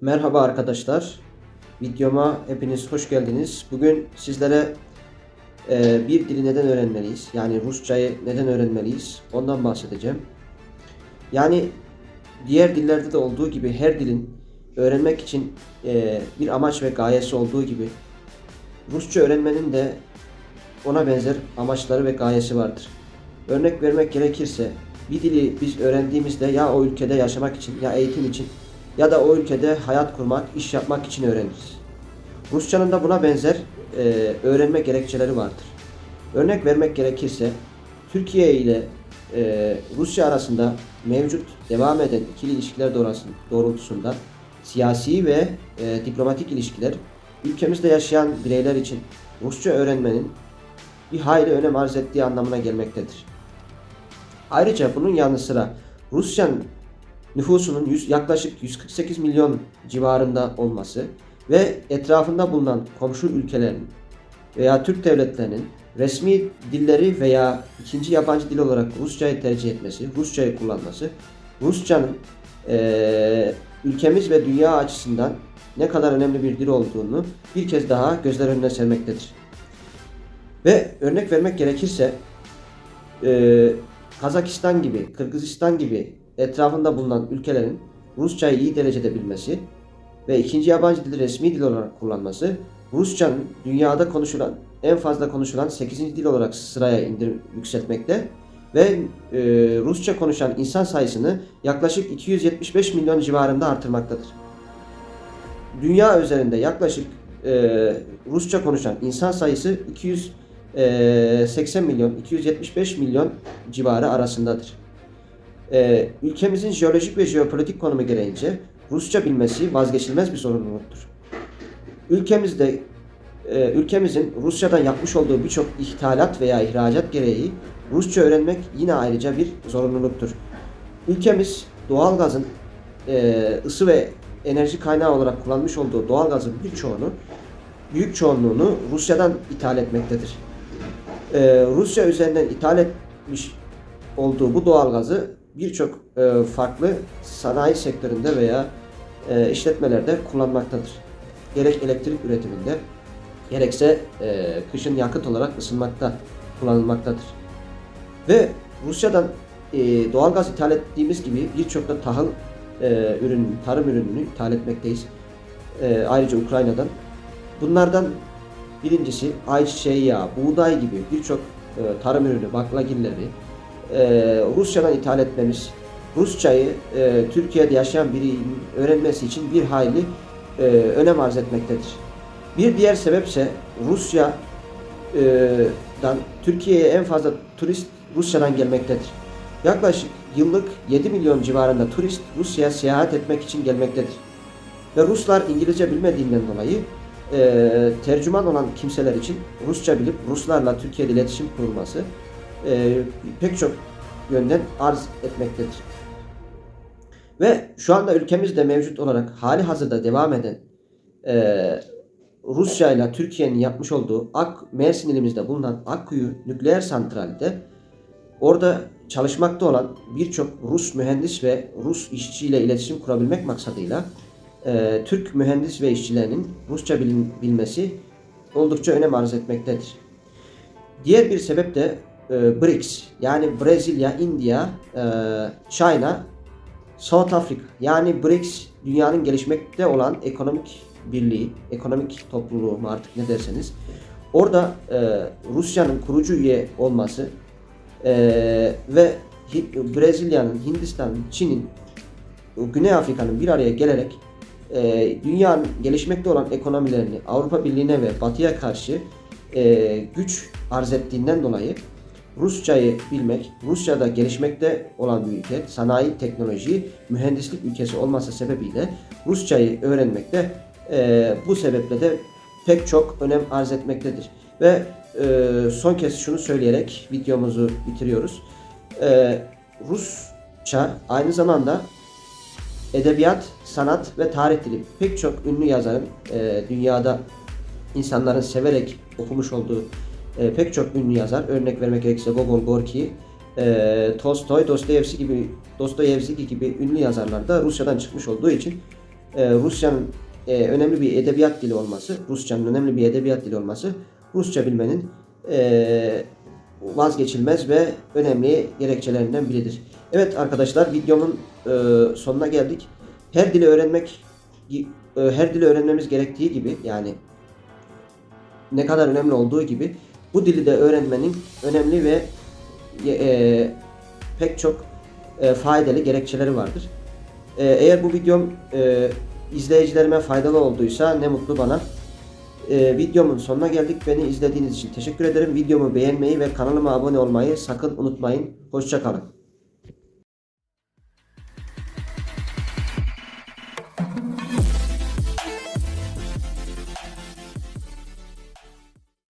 Merhaba arkadaşlar. Videoma hepiniz hoş geldiniz. Bugün sizlere e, bir dili neden öğrenmeliyiz? Yani Rusçayı neden öğrenmeliyiz? Ondan bahsedeceğim. Yani diğer dillerde de olduğu gibi her dilin öğrenmek için e, bir amaç ve gayesi olduğu gibi Rusça öğrenmenin de ona benzer amaçları ve gayesi vardır. Örnek vermek gerekirse bir dili biz öğrendiğimizde ya o ülkede yaşamak için ya eğitim için ya da o ülkede hayat kurmak, iş yapmak için öğreniriz. Rusçanın da buna benzer e, öğrenme gerekçeleri vardır. Örnek vermek gerekirse Türkiye ile e, Rusya arasında mevcut devam eden ikili ilişkiler doğrultusun- doğrultusunda siyasi ve e, diplomatik ilişkiler ülkemizde yaşayan bireyler için Rusça öğrenmenin bir hayli önem arz ettiği anlamına gelmektedir. Ayrıca bunun yanı sıra Rusya'nın nüfusunun yüz- yaklaşık 148 milyon civarında olması ve etrafında bulunan komşu ülkelerin veya Türk devletlerinin resmi dilleri veya ikinci yabancı dil olarak Rusçayı tercih etmesi, Rusçayı kullanması, Rusçanın eee, ülkemiz ve dünya açısından ne kadar önemli bir dil olduğunu bir kez daha gözler önüne sermektedir. Ve örnek vermek gerekirse e, Kazakistan gibi, Kırgızistan gibi etrafında bulunan ülkelerin Rusçayı iyi derecede bilmesi ve ikinci yabancı dili resmi dil olarak kullanması Rusçanın dünyada konuşulan en fazla konuşulan 8. dil olarak sıraya indir yükseltmekte ve e, Rusça konuşan insan sayısını yaklaşık 275 milyon civarında artırmaktadır. Dünya üzerinde yaklaşık e, Rusça konuşan insan sayısı 280 milyon, 275 milyon civarı arasındadır. E, ülkemizin jeolojik ve jeopolitik konumu gereğince Rusça bilmesi vazgeçilmez bir zorunluluktur. Ülkemizde e, ülkemizin Rusya'dan yapmış olduğu birçok ithalat veya ihracat gereği Rusça öğrenmek yine ayrıca bir zorunluluktur. Ülkemiz doğalgazın e, ısı ve enerji kaynağı olarak kullanmış olduğu doğalgazın birçoğunu, büyük çoğunluğunu Rusya'dan ithal etmektedir. E, Rusya üzerinden ithal etmiş olduğu bu doğalgazı birçok e, farklı sanayi sektöründe veya e, işletmelerde kullanmaktadır. Gerek elektrik üretiminde, gerekse e, kışın yakıt olarak ısınmakta kullanılmaktadır. Ve Rusya'dan e, doğalgaz ithal ettiğimiz gibi birçok da tahıl e, ürün, tarım ürününü ithal etmekteyiz. E, ayrıca Ukrayna'dan. Bunlardan birincisi ayçiçeği yağı, buğday gibi birçok e, tarım ürünü, baklagilleri e, Rusya'dan ithal etmemiz, Rusçayı e, Türkiye'de yaşayan birinin öğrenmesi için bir hayli e, önem arz etmektedir. Bir diğer sebepse Rusya'dan Türkiye'ye en fazla turist Rusya'dan gelmektedir. Yaklaşık yıllık 7 milyon civarında turist Rusya'ya seyahat etmek için gelmektedir. Ve Ruslar İngilizce bilmediğinden dolayı e, tercüman olan kimseler için Rusça bilip Ruslarla Türkiye'de iletişim kurulması e, pek çok yönden arz etmektedir. Ve şu anda ülkemizde mevcut olarak hali hazırda devam eden e, Rusya ile Türkiye'nin yapmış olduğu Ak, Mersin ilimizde bulunan Akkuyu nükleer santralde orada çalışmakta olan birçok Rus mühendis ve Rus işçiyle iletişim kurabilmek maksadıyla e, Türk mühendis ve işçilerinin Rusça bilin- bilmesi oldukça önem arz etmektedir. Diğer bir sebep de e, BRICS yani Brezilya, India, e, China, South Africa yani BRICS dünyanın gelişmekte olan ekonomik birliği, ekonomik topluluğu mu artık ne derseniz. Orada e, Rusya'nın kurucu üye olması e, ve Brezilya'nın, Hindistan'ın, Çin'in, Güney Afrika'nın bir araya gelerek e, dünyanın gelişmekte olan ekonomilerini Avrupa Birliği'ne ve Batı'ya karşı e, güç arz ettiğinden dolayı Rusçayı bilmek, Rusya'da gelişmekte olan bir ülke, sanayi, teknoloji, mühendislik ülkesi olması sebebiyle Rusçayı öğrenmekte e, bu sebeple de pek çok önem arz etmektedir. Ve e, son kez şunu söyleyerek videomuzu bitiriyoruz. E, Rusça aynı zamanda edebiyat, sanat ve tarih dili. Pek çok ünlü yazarın e, dünyada insanların severek okumuş olduğu e, pek çok ünlü yazar. Örnek vermek gerekirse Gogol, Gorki, e, Tolstoy, Dostoyevski gibi Dostoyevski gibi ünlü yazarlar da Rusya'dan çıkmış olduğu için e, Rusya'nın e, önemli bir edebiyat dili olması, Rusçanın önemli bir edebiyat dili olması, Rusça bilmenin e, vazgeçilmez ve önemli gerekçelerinden biridir. Evet arkadaşlar videomun e, sonuna geldik. Her dili öğrenmek e, her dili öğrenmemiz gerektiği gibi yani ne kadar önemli olduğu gibi bu dili de öğrenmenin önemli ve e, pek çok e, faydalı gerekçeleri vardır. E, eğer bu videom e, izleyicilerime faydalı olduysa ne mutlu bana. E, videomun sonuna geldik. Beni izlediğiniz için teşekkür ederim. Videomu beğenmeyi ve kanalıma abone olmayı sakın unutmayın. Hoşçakalın.